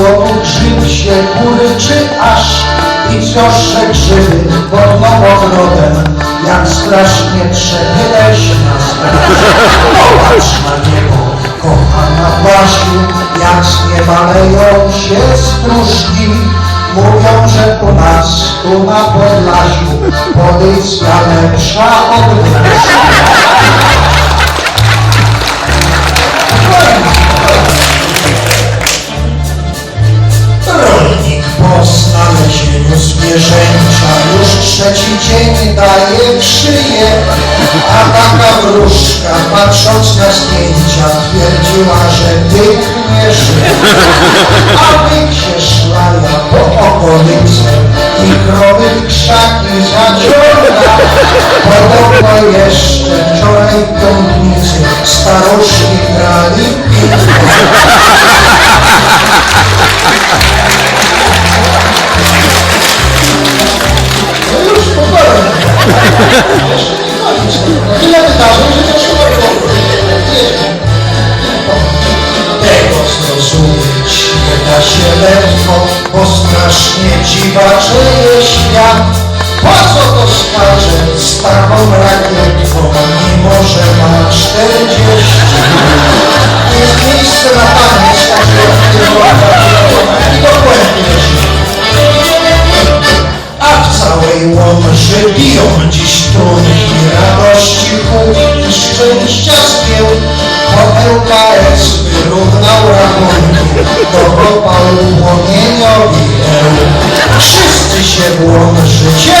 słomu grzyb się kuryczy aż i wzrossze grzyby pod nowogrodem, jak strasznie trzepie leśna Popatrz na niebo, kochana Basiu, jak z nieba leją się stróżki. Mówią, że u nas, tu na Podlasiu, podycja lepsza od wreszcie. Zwierzęcia już trzeci dzień daje w szyję, a taka wróżka patrząc na zdjęcia twierdziła, że byk nie żyje. A byk się szlaja po okolicy i krowy krzaki zaciąga. Podobno jeszcze wczoraj piątnicy Tyle wydarzeń, że to się ciężko Tego, zrozumieć nie da się ledwo, bo strasznie dziwaczy świat. Po co to skacze z taką rakietką, mimo że ma 40 Jest miejsce na pamięć, także w tym i dogłębnie A w całej Łomży biją dziś trudno wszyscy się błąd życie.